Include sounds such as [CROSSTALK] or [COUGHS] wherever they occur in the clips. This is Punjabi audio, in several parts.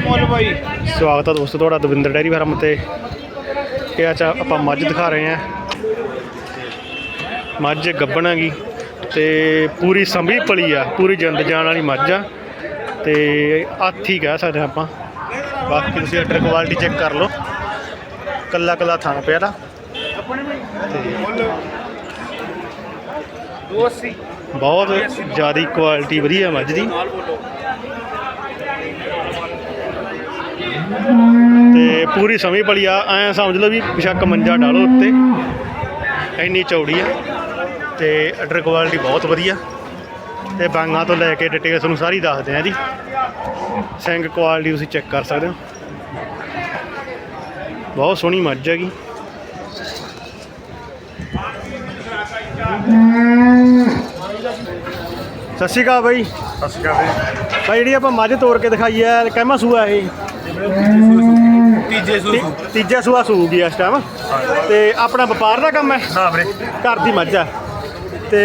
ਬਾਈ ਸਵਾਗਤ ਹੈ ਦੋਸਤੋ ਤੁਹਾਡਾ ਦਵਿੰਦਰ ਡੈਰੀ ਫਾਰਮ ਤੇ। ਇਹ ਅੱਜ ਆਪਾਂ ਮੱਝ ਦਿਖਾ ਰਹੇ ਹਾਂ। ਮੱਝ ਗੱਬਣ ਹੈਗੀ। ਤੇ ਪੂਰੀ ਸੰਭੀ ਪਲੀ ਆ ਪੂਰੀ ਜਿੰਦ ਜਾਨ ਵਾਲੀ ਮੱਝ ਆ। ਤੇ ਆਥੀ ਕਹਿ ਸਕਦੇ ਆਪਾਂ। ਬਾਕੀ ਤੁਸੀਂ ਅਡਰ ਕੁਆਲਿਟੀ ਚੈੱਕ ਕਰ ਲਓ। ਕੱਲਾ ਕੱਲਾ ਥਣ ਪਿਆ ਦਾ ਬਹੁਤ ਜ਼ਿਆਦੀ ਕੁਆਲਿਟੀ ਵਧੀਆ ਮੱਝ ਦੀ। ਤੇ ਪੂਰੀ ਸਮੀ ਪਲੀ ਆ ਐ ਸਮਝ ਲਓ ਵੀ ਬਿਸ਼ੱਕ ਮੰਜਾ ਡਾਲੋ ਉੱਤੇ। ਇੰਨੀ ਚੌੜੀ ਆ ਤੇ ਅਡਰ ਕੁਆਲਿਟੀ ਬਹੁਤ ਵਧੀਆ। ਤੇ ਬਾਂਗਾਂ ਤੋਂ ਲੈ ਕੇ ਡਿਟੇਲ ਤੁਹਾਨੂੰ ਸਾਰੀ ਦੱਸਦੇ ਆ ਜੀ। ਸਿੰਘ ਕੁਆਲਿਟੀ ਤੁਸੀਂ ਚੈੱਕ ਕਰ ਸਕਦੇ ਹੋ ਬਹੁਤ ਸੋਹਣੀ ਮੱਝ ਹੈਗੀ। ਸਤਿ ਸ਼੍ਰੀ ਅਕਾਲ ਬਾਈ। ਸਤਿ ਸ਼੍ਰੀ ਅਕਾਲ ਬਾਈ ਜਿਹੜੀ ਆਪਾਂ ਮੱਝ ਤੋੜ ਕੇ ਦਿਖਾਈ ਹੈ ਕਹਿਮਾ ਸੂਆ ਇਹ? ਤੀਜੇ ਤੀ- ਤੀਜਾ ਸੂਆ ਸੂਗੀ ਇਸ ਟਾਈਮ ਤੇ ਆਪਣਾ ਵਪਾਰ ਦਾ ਕੰਮ ਹੈ? ਨਾ ਵੀਰੇ। ਘਰ ਦੀ ਮੱਝ ਹੈ ਤੇ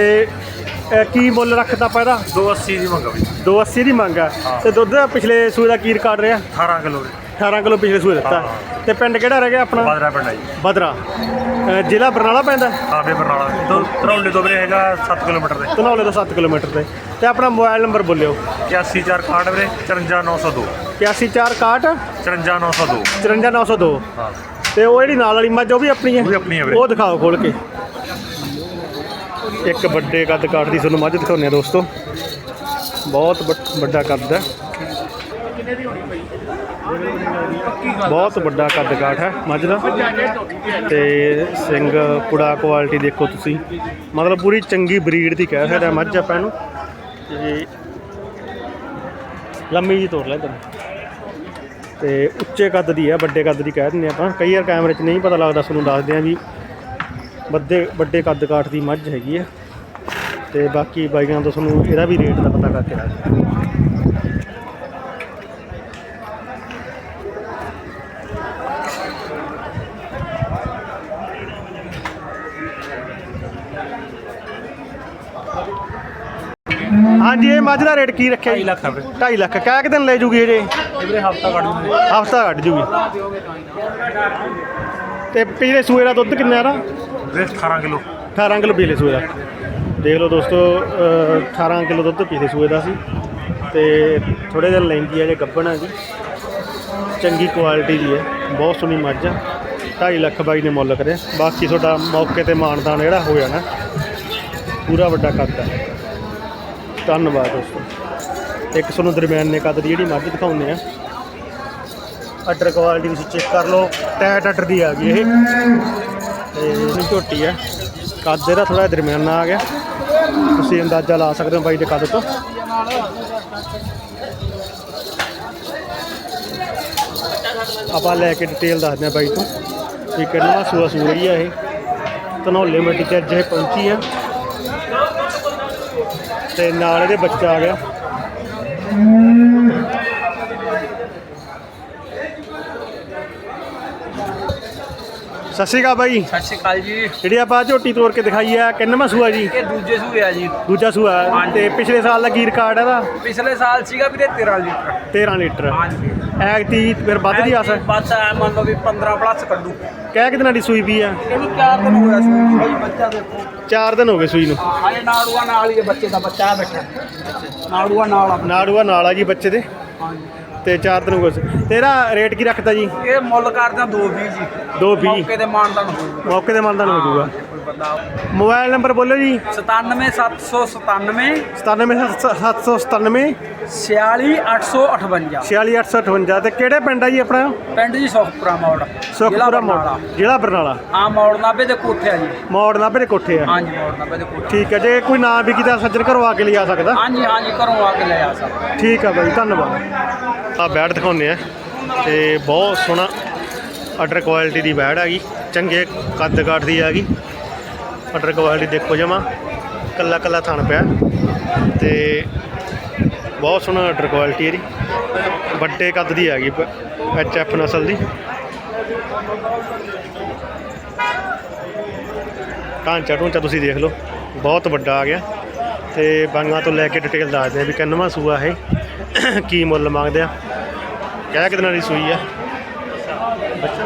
ਅਹ, ਕੀ ਮੁੱਲ ਰੱਖਦਾ ਆਪਾਂ ਇਹਦਾ? 280 ਦੀ ਮੰਗਾ ਵੀ 280 ਦੀ ਮੰਗ ਹੈ। ਤੇ ਦੁੱਧ ਪਿਛਲੇ ਸੂਏ ਦਾ ਕੀ ਰਿਕਾਰਡ ਰਿਹਾ? 18 ਕਿਲੋ 18 ਕਿਲੋ ਪਿਛਲੇ ਸੂਏ ਦਿੱਤਾ। ਤੇ ਪਿੰਡ ਕਿਹੜਾ ਰਹਿ ਗਿਆ ਆਪਣਾ? ਬਾਦਰਾ ਪਿੰਡ ਆ ਜੀ। ਬਦਰਾ। ਅਹ, ਜ਼ਿਲ੍ਹਾ ਬਰਨਾਲਾ ਪੈਂਦਾ? ਆਵੇ ਬਰਨਾਲਾ। ਤੋਂ ਤਰੌਲੇ ਤੋਂ ਵੀਰੇ ਹੈਗਾ 7 ਕਿਲੋਮੀਟਰ ਦੇ ਧਨੌਲੇ ਤੋਂ 7 ਕਿਲੋਮੀਟਰ ਤੇ। ਤੇ ਆਪਣਾ ਮੋਬਾਈਲ ਨੰਬਰ ਬੋਲਿਓ। 81461 ਵੀਰੇ 54902 81461 54902 54902 ਹਾਂ। ਤੇ ਉਹ ਜਿਹੜੀ ਨਾਲ ਵਾਲੀ ਮੱਝ ਉਹ ਵੀ ਆਪਣੀ ਹੈ? ਉਹ ਵੀ ਆਪਣੀ ਹੈ ਵੀਰੇ। ਉਹ ਦਿਖਾਓ ਖੋਲ ਕੇ। ਇੱਕ ਵੱਡੇ ਕੱਦ ਕਾਠ ਦੀ ਤੁਹਾਨੂੰ ਮੱਝ ਦਿਖਾਉਂਦੇ ਆ ਦੋਸਤੋ। ਬਹੁਤ ਵੱਡ- ਵੱਡਾ ਕੱਦ ਹੈ। ਬਹੁਤ ਵੱਡਾ ਕੱਦ ਕਾਠ ਹੈ ਮੱਝ ਦਾ। ਤੇ ਸਿੰਘ ਕੁੜਾ ਕੁਆਲਿਟੀ ਦੇਖੋ ਤੁਸੀਂ। ਮਤਲਬ ਪੂਰੀ ਚੰਗੀ ਬਰੀਡ ਦੀ ਕਹਿ ਸਕਦੇ ਆ ਮੱਝ ਆਪਾਂ ਇਹਨੂੰ। ਤੇ ਲੰਮੀ ਜੀ ਤੋੜ ਲੈ ਤੈਨੂੰ ਤੇ ਉੱਚੇ ਕੱਦ ਦੀ ਹੈ, ਵੱਡੇ ਕੱਦ ਦੀ ਕਹਿ ਦਿੰਦੇ ਆਪਾਂ। ਕਈ ਵਾਰ ਕੈਮਰੇ 'ਚ ਨਹੀਂ ਪਤਾ ਲੱਗਦਾ, ਤੁਹਾਨੂੰ ਦੱਸਦੇ ਆ ਵੀ ਵੱਡੇ ਵੱਡੇ ਕੱਦ ਕਾਠ ਦੀ ਮੱਝ ਹੈਗੀ ਆ। ਤੇ ਬਾਕੀ ਬਾਈਆਂ ਤੋਂ ਤੁਹਾਨੂੰ ਇਹਦਾ ਵੀ ਰੇਟ ਦਾ ਪਤਾ ਕਰਕੇ ਦੱਸਦੇ ਹਾਂਜੀ ਇਹ ਮੱਝ ਦਾ ਰੇਟ ਕੀ ਰੱਖਿਆ ਜੀ? 2.5 ਲੱਖ ਵੀਰੇ। 2.5 ਲੱਖ। ਕਿਆ ਕਿ ਦਿਨ ਲੈ ਜੂਗੀ ਇਹ ਇਹ ਵੀਰੇ ਹਫਤਾ ਕੱਢ ਦੂੰਗੇ ਹਫਤਾ ਕੱਢ ਜੂਗੀ। ਤੇ ਪਿਛਲੇ ਸੂਏ ਦਾ ਦੁੱਧ ਕਿੰਨਾ ਇਹਦਾ? ਵੀਰੇ 18 ਕਿਲੋ। 18 ਕਿਲੋ ਪਿਛਲੇ ਸੂਏ ਦਾ। ਦੇਖ ਲਓ ਦੋਸਤੋ, ਅਹ 18 ਕਿਲੋ ਦੁੱਧ ਪਿਛਲੇ ਸੂਏ ਦਾ ਸੀ। ਤੇ ਥੋੜੇ ਦਿਨ ਲੈਂਦੀ ਹੈ ਜੇ ਗੱਬਣ ਹੈ ਜੀ। ਚੰਗੀ ਕੁਆਲਿਟੀ ਦੀ ਹੈ ਬਹੁਤ ਸੋਹਣੀ ਮੱਝ ਆ। 2.5 ਲੱਖ ਬਾਈ ਨੇ ਮੁੱਲ ਕਰਿਆ। ਬਾਕੀ ਤੁਹਾਡਾ ਮੌਕੇ ਤੇ ਮਾਨਦਾਨ ਜਿਹੜਾ ਹੋ ਜਾਣਾ ਪੂਰਾ ਵੱਡਾ ਕੱਦ ਹੈ ਧੰਨਵਾਦ ਦੋਸਤੋ। ਇੱਕ ਤੁਹਾਨੂੰ ਦਰਮਿਆਨੇ ਕੱਦ ਦੀ ਜਿਹੜੀ ਮੱਝ ਦਿਖਾਉਂਦੇ ਆ। ਅਡਰ ਕੁਆਲਿਟੀ ਤੁਸੀਂ ਚੈੱਕ ਕਰ ਲਓ। ਟੈਟ ਅਟਰ ਦੀ ਆ ਗਈ ਇਹ। ਤੇ ਇਹ ਝੋਟੀ ਆ ਕੱਦ ਇਹਦਾ ਥੋੜਾ ਦਰਮਿਆਨਾ ਆ ਗਿਆ। ਤੁਸੀਂ ਅੰਦਾਜ਼ਾ ਲਾ ਸਕਦੇ ਹੋ ਬਾਈ ਦੇ ਕੱਦ ਤੋਂ। ਆਪਾਂ ਲੈ ਕੇ ਡਿਟੇਲ ਦੱਸਦੇ ਆ ਬਾਈ ਤੋਂ ਵੀ ਕਿੰਨਾ ਸੂਆ ਸੂ ਆ ਇਹ। ਧਨੌਲੇ ਮੰਡੀ ਤੇ ਅੱਜ ਇਹ ਪਹੁੰਚੀ ਆ। ਤੇ ਨਾਲ ਇਹਦੇ ਬੱਚਾ ਆ ਗਿਆ। ਸਤਿ ਸ਼੍ਰੀ ਅਕਾਲ ਬਾਈ। ਸਤਿ ਸ਼੍ਰੀ ਅਕਾਲ ਜੀ। ਜਿਹੜੀ ਆਪਾਂ ਝੋਟੀ ਤੋੜ ਕੇ ਦਿਖਾਈ ਆ ਕਿੰਨਵਾਂ ਸੂਆ ਜੀ? ਇਹ ਦੂਜੇ ਸੂਏ ਆ ਜੀ। ਦੂਜਾ ਸੂਆ। ਹੈ। ਹਾਂਜੀ। ਤੇ ਪਿਛਲੇ ਸਾਲ ਦਾ ਕੀ ਰਿਕਾਰਡ ਇਹਦਾ? ਪਿਛਲੇ ਸਾਲ ਸੀਗਾ ਵੀਰੇ 13 ਲੀਟਰ। 13 ਲੀਟਰ। ਹਾਂਜੀ। ਐਗਤੀ ਫਿਰ ਵੱਧ ਦੀ ਆਸ ਹੈ ਬਸ ਐ ਮੰਨ ਲਓ ਵੀ 15 ਪਲੱਸ ਕੱਢੂ। ਕਹਿ ਕਿ ਦਿਨਾਂ ਦੀ ਸੂਈ ਵੀ ਆ? ਇਹਨੂੰ 4 ਦਿਨ ਹੋਇਆ ਸੂਈ ਭਾਈ ਬੱਚਾ ਦੇਖੋ। 4 ਦਿਨ ਹੋ ਗਏ ਸੂਈ ਨੂੰ। ਆਏ ਨਾੜੂਆ ਨਾਲ ਹੀ ਇਹ ਬੱਚੇ ਦਾ ਬੱਚਾ ਆ ਬੈਠਾ। ਨਾੜੂਆ ਨਾਲ ਆ। ਨਾੜੂਆ ਨਾਲ ਆ ਜੀ ਬੱਚੇ ਦੇ। ਹਾਂਜੀ। ਤੇ 4 ਦਿਨ ਹੋ ਗਏ। ਤੇਰਾ ਰੇਟ ਕੀ ਰੱਖਤਾ ਜੀ? ਇਹ ਮੁੱਲ ਕਰਦੇ ਆ 220 ਜੀ। 220 ਮੌਕੇ ਤੇ ਮਾਨਦਾਨ ਹੋ ਜਾਊਗਾ। ਮੌਕੇ ਤੇ ਮੰਨਦਾ ਹੋ ਜਾਊਗਾ। ਮੋਬਾਈਲ ਨੰਬਰ ਬੋਲੋ ਜੀ। 97797 97797 46858 46858 ਤੇ ਕਿਹੜੇ ਪਿੰਡ ਆ ਜੀ ਆਪਣਾ? ਪਿੰਡ ਜੀ ਸੁਖਪੁਰਾ ਮੋੜ। ਸੁਖਪੁਰਾ ਮੋੜ। ਜ਼ਿਲ੍ਹਾ ਬਰਨਾਲਾ। ਆ ਮੋੜ ਨਾਬੇ ਦੇ ਕੋਠੇ ਆ ਜੀ। ਮੋੜ ਨਾਭੇ ਦੇ ਕੋਠੇ ਆ। ਹਾਂਜੀ ਮੋੜ ਨਾਬੇ ਦੇ ਕੋਠੇ ਠੀਕ ਹੈ ਜੇ ਕੋਈ ਨਾ ਵਿਕੀ ਤਾਂ ਸੱਜਣ ਘਰੋਂ ਆ ਕੇ ਲਿਆ ਸਕਦਾ। ਹਾਂਜੀ ਹਾਂਜੀ ਘਰੋਂ ਆ ਕੇ ਲੈ ਆ ਸਕਦਾ। ਠੀਕ ਆ ਬਾਈ ਧੰਨਵਾਦ। ਆ ਬੈਟ ਦਿਖਾਉਂਦੇ ਆ। ਤੇ ਬਹੁਤ ਸੋਹਣਾ ਅਡਰ ਕੁਆਲਿਟੀ ਦੀ ਬੈਟ ਹੈਗੀ ਚੰਗੇ ਕੱਦ ਕਾਠ ਦੀ ਹੈਗੀ ਅਡਰ ਕੁਆਲਿਟੀ ਦੇਖੋ ਜਮਾ। ਕੱਲਾ ਕੱਲਾ ਥਣ ਪਿਆ। ਤੇ ਬਹੁਤ ਸੋਹਣਾ ਅਡਰ ਕੁਆਲਿਟੀ ਇਹਦੀ। ਵੱਡੇ ਕੱਦ ਦੀ ਹੈਗੀ ਐਚ ਐਫ ਨਸਲ ਦੀ। ਢਾਂਚਾ ਢੂੰਚਾ ਤੁਸੀਂ ਦੇਖ ਲਓ। ਬਹੁਤ ਵੱਡਾ ਆ ਗਿਆ। ਤੇ ਬਾਂਗਾਂ ਤੋਂ ਲੈ ਕੇ ਡਿਟੇਲ ਦੱਸਦੇ ਆ ਵੀ ਕਿੰਨਵਾਂ ਸੂਆ ਇਹ। ਕੀ ਮੁੱਲ ਮੰਗਦੇ ਆ। ਕਹਿ ਕਿਦਨਾਂ ਦੀ ਸੂਈ ਆ? ਬੱਚਾ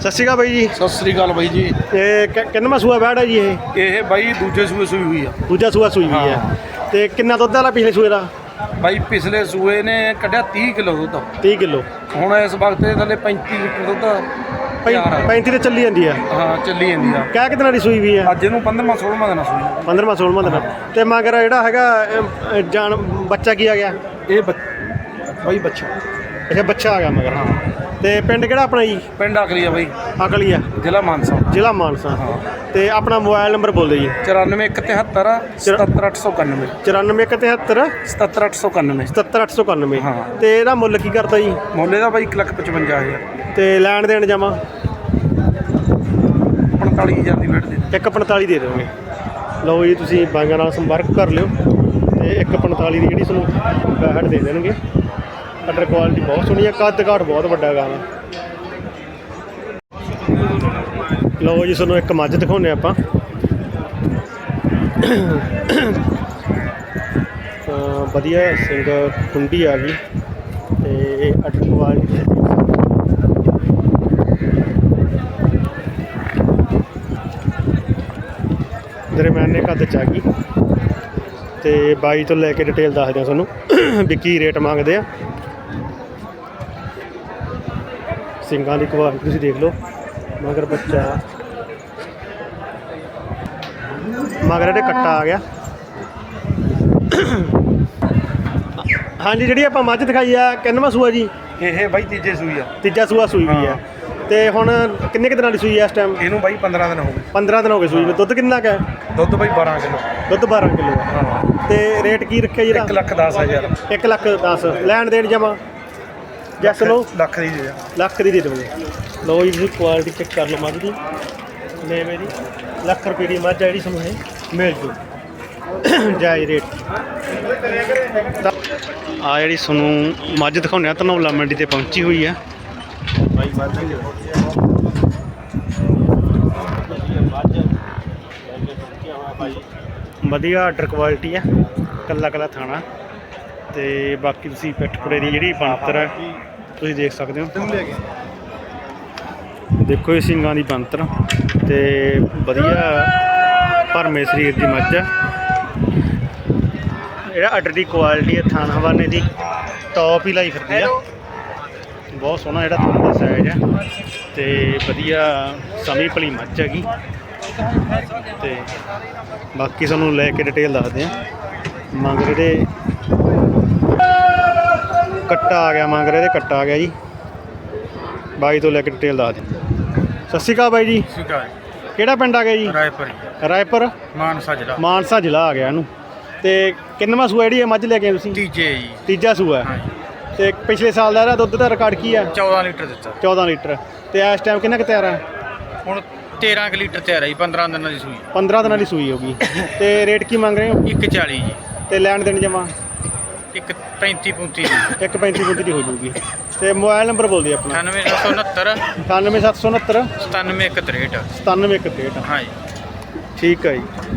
ਸਤਿ ਸ਼੍ਰੀ ਅਕਾਲ ਬਾਈ ਜੀ। ਸਤਿ ਸ੍ਰੀ ਅਕਾਲ ਬਾਈ ਜੀ। ਇਹ ਕਿ- ਕਿੰਨਵਾਂ ਸੂਆ ਹੈ ਜੀ ਇਹ? ਇਹ ਬਾਈ ਦੂਜੇ ਸੂਏ ਸੂਈ ਹੋਈ ਆ। ਦੂਜਾ ਸੂਆ ਸੂਈ ਵੀ ਹੈ। ਤੇ ਕਿੰਨਾ ਦੁੱਧ ਵਾਲਾ ਪਿਛਲੇ ਸੂਏ ਦਾ? ਬਾਈ ਪਿਛਲੇ ਸੂਏ ਨੇ ਕੱਢਿਆ 30 ਕਿਲੋ ਦੁੱਧ। 30 ਕਿਲੋ। ਹੁਣ ਇਸ ਵਕਤ ਇਹ ਥੱਲੇ 35 ਲੀਟਰ ਦੁੱਧ ਤਿਆਰ ਆ। 35 ਤੇ ਚੱਲੀ ਜਾਂਦੀ ਆ। ਹਾਂ ਚੱਲੀ ਜਾਂਦੀ ਆ। ਕਹਿ ਕਿਦਨਾਂ ਦੀ ਸੂਈ ਵੀ ਆ? ਅੱਜ ਇਹਨੂੰ 15ਵਾਂ 16ਵਾਂ ਦਿਨ ਸੂਈ। 15ਵਾਂ 16ਵਾਂ ਦਿਨ ਤੇ ਮਗਰ ਜਿਹੜਾ ਹੈਗਾ ਅਮ, ਅ, ਜਾਨ ਬੱਚਾ ਕੀ ਆ ਗਿਆ? ਇਹ ਬੱਚ- ਬਾਈ ਬੱਚਾ। ਅੱਛਾ ਬੱਚਾ ਆ ਗਿਆ ਮਗਰ। ਹਾਂ। ਤੇ ਪਿੰਡ ਕਿਹੜਾ ਆਪਣਾ ਜੀ? ਪਿੰਡ ਆਖਲੀ ਆ ਬਾਈ। ਅਕਲੀ ਆ। ਜ਼ਿਲ੍ਹਾ ਮਾਨਸਾ। ਜ਼ਿਲ੍ਹਾ ਮਾਨਸਾ। ਤੇ ਆਪਣਾ ਮੋਬਾਈਲ ਨੰਬਰ ਬੋਲ ਦਿਓ ਜੀ। 94173 77891 94173 77891 77891 ਹਾਂ। ਤੇ ਇਹਦਾ ਮੁੱਲ ਕੀ ਕਰਦਾ ਜੀ? ਮੁੱਲੇ ਦਾ ਬਾਈ 155000 ਤੇ ਲੈਣ ਦੇਣ ਜਾਵਾਂ? 45000 ਦੀ ਵੇਟ ਦੇ 145 ਦੇ ਦੇਵਾਂਗੇ ਲਓ ਜੀ ਤੁਸੀਂ ਬਾਈਆਂ ਨਾਲ ਸੰਪਰਕ ਕਰ ਲਿਓ। ਤੇ 145 ਦੀ ਜਿਹੜੀ ਤੁਹਾਨੂੰ ਬੈਹਟ ਦੇ ਦੇਣਗੇ। ਕਟਰ ਕੁਆਲਿਟੀ ਬਹੁਤ ਸੋਹਣੀ ਹੈ, ਕੱਦ ਘਾਟ ਬਹੁਤ ਵੱਡਾ ਗਾਣਾ ਲਓ ਜੀ, ਤੁਹਾਨੂੰ ਇੱਕ ਮੱਝ ਦਿਖਾਉਂਦੇ ਆਪਾਂ। ਵਧੀਆ ਸਿੰਘ ਕੁੰਡੀ ਆ ਗਈ, ਤੇ ਇਹ ਕਟਰ ਕੁਆਲਿਟੀ ਦਰਮਿਆਨੇ ਕੱਦ ਚ ਆ ਗਈ। ਤੇ ਬਾਈ ਤੋਂ ਲੈ ਕੇ ਡਿਟੇਲ ਦੱਸਦੇ ਆ ਤੁਹਾਨੂੰ ਵੀ ਕੀ ਰੇਟ ਮੰਗਦੇ ਆ। ਸਿੰਘਾਂ ਦੀ ਕੁਆਲਿਟੀ ਤੁਸੀਂ ਦੇਖ ਲਓ। ਮਗਰ ਬੱਚਾ। ਮਗਰ ਇਹਦੇ ਕੱਟਾ ਆ ਗਿਆ। ਹਾਂਜੀ ਜਿਹੜੀ ਆਪਾਂ ਮੱਝ ਦਿਖਾਈ ਆ ਕਿੰਨਵਾਂ ਸੂਆ ਜੀ? ਇਹ ਬਾਈ ਤੀਜੇ ਸੂਈ ਆ। ਤੀਜਾ ਸੂਆ ਸੂਈ ਵੀ ਆ। ਤੇ ਹੁਣ ਕਿੰਨੇ ਕੁ ਦਿਨਾਂ ਦੀ ਸੂਈ ਆ ਇਸ ਟਾਈਮ ਇਹਨੂੰ ਬਾਈ 15 ਦਿਨ ਹੋ ਗਏ। 15 ਦਿਨ ਹੋ ਗਏ ਸੂਈ ਨੂੰ ਦੁੱਧ ਕਿੰਨਾ ਕੁ ਹੈ? ਦੁੱਧ ਬਾਈ 12 ਕਿਲੋ। ਦੁੱਧ 12 ਕਿਲੋ ਤੇ ਰੇਟ ਕੀ ਰੱਖਿਆ ਜੀ 1 ਇਹਦਾ ਲੱਖ 10 ਹਜ਼ਾਰ। 1 ਲੱਖ 10 ਲੈਣ ਦੇਣ ਜਮਾ ਜੈਸ ਲੋ ਲੱਖ ਦੀ ਦੇ। ਲੱਖ ਦੀ ਦੇ ਦੇਵਾਂਗੇ ਲਓ ਜੀ ਤੁਸੀਂ ਕੁਆਲਿਟੀ ਚੈੱਕ ਕਰ ਲਓ ਮੱਝ ਦੀ ਲੈ ਮੇਰੀ। ਲੱਖ ਰੁਪਏ ਦੀ ਮੱਝ ਜਿਹੜੀ ਤੁਹਾਨੂੰ ਇਹ ਮਿਲ ਜੂ। [COUGHS] ਜਾਇ ਰੇਟ। ਆ ਜਿਹੜੀ ਤੁਹਾਨੂੰ ਮੱਝ ਦਿਖਾਉਂਦੇ ਆ ਧਨੌਲਾ ਮੰਡੀ ਤੇ ਪਹੁੰਚੀ ਹੋਈ ਆ। ਵਧੀਆ ਆਰਡਰ ਕੁਆਲਿਟੀ ਆ। ਕੱਲਾ ਕੱਲਾ ਥਾਣਾ। ਤੇ ਬਾਕੀ ਤੁਸੀਂ ਪਿੱਠਪੁੜੇ ਦੀ ਜਿਹੜੀ ਬਣਤਰ ਹੈ ਤੁਸੀਂ ਦੇਖ ਸਕਦੇ ਹੋ। ਦੇਖੋ ਇਹ ਸਿੰਘਾਂ ਦੀ ਬਣਤਰ ਤੇ ਵਧੀਆ ਭਰਮੇ ਸਰੀਰ ਦੀ ਮੱਝ ਆ ਜਿਹੜਾ ਆਰਡਰ ਦੀ ਕੁਆਲਿਟੀ ਹੈ ਥਾਣ ਹਵਾਨੇ ਦੀ। ਟੌਪ ਹੀ ਲਾਈ ਫਿਰਦੀ ਆ। ਬਹੁਤ ਸੋਹਣਾ ਜਿਹੜਾ ਥਣ ਦਾ ਸਾਈਜ਼ ਹੈ। ਤੇ ਵਧੀਆ ਸਮੀ ਭਲੀ ਮੱਝ ਹੈਗੀ। ਤੇ ਬਾਕੀ ਤੁਹਾਨੂੰ ਲੈ ਕੇ ਡਿਟੇਲ ਦੱਸਦੇ ਆ। ਮੰਗਰੇ ਦੇ ਕੱਟਾ ਆ ਗਿਆ ਮੰਗਰੇ ਦੇ ਕੱਟਾ ਆ ਗਿਆ ਜੀ। ਬਾਈ ਤੋਂ ਲੈ ਕੇ ਡਿਟੇਲ ਦੱਸ ਦੇ ਸਤਿ ਸ਼੍ਰੀ ਅਕਾਲ ਬਾਈ ਜੀ। ਸਿਕਾ ਕਿਹੜਾ ਪਿੰਡ ਆ ਗਿਆ ਜੀ? ਰਾਏਪੁਰ ਰਾਏਪੁਰ? ਮਾਨਸਾ ਜ਼ਿਲ੍ਹਾ। ਮਾਨਸਾ ਜ਼ਿਲ੍ਹਾ ਆ ਗਿਆ ਇਹਨੂੰ। ਤੇ ਕਿੰਨਵਾਂ ਸੂਆ ਜਿਹੜੀ ਇਹ ਮੱਝ ਲੈ ਕੇ ਆਏ ਤੁਸੀਂ? ਤੀਜੇ ਜੀ। ਤੀਜਾ ਸੂਆ ਹੈ। ਹਾਂਜੀ। ਤੇ ਪਿਛਲੇ ਸਾਲ ਦਾ ਇਹਦਾ ਦੁੱਧ ਦਾ ਰਿਕਾਰਡ ਕੀ ਆ 14 ਲੀਟਰ ਦਿੱਤਾ। 14 ਲੀਟਰ। ਤੇ ਇਸ ਟਾਈਮ ਕਿੰਨਾ ਕੁ ਤਿਆਰ ਹੈ? ਹੁਣ 13 ਕਿ ਲੀਟਰ ਤਿਆਰ ਆਈ 15 ਦਿਨਾਂ ਦੀ ਸੂਈ 15 ਦਿਨਾਂ ਦੀ ਸੂਈ ਹੋਗੀ ਤੇ ਰੇਟ ਕੀ ਮੰਗ ਰਹੇ ਹੋ? 140 ਜੀ। ਤੇ ਲੈਣ ਦੇਣ ਜਮਾ ਇੱਕ 35 35 ਜੀ 135 ਗੁੱਟ ਦੀ ਹੋ ਜਾਊਗੀ ਤੇ ਮੋਬਾਈਲ ਨੰਬਰ ਬੋਲ ਦਿਓ ਆਪਣਾ। 98769 98769 97163 97163 ਹਾਂਜੀ। ਠੀਕ ਹੈ ਜੀ।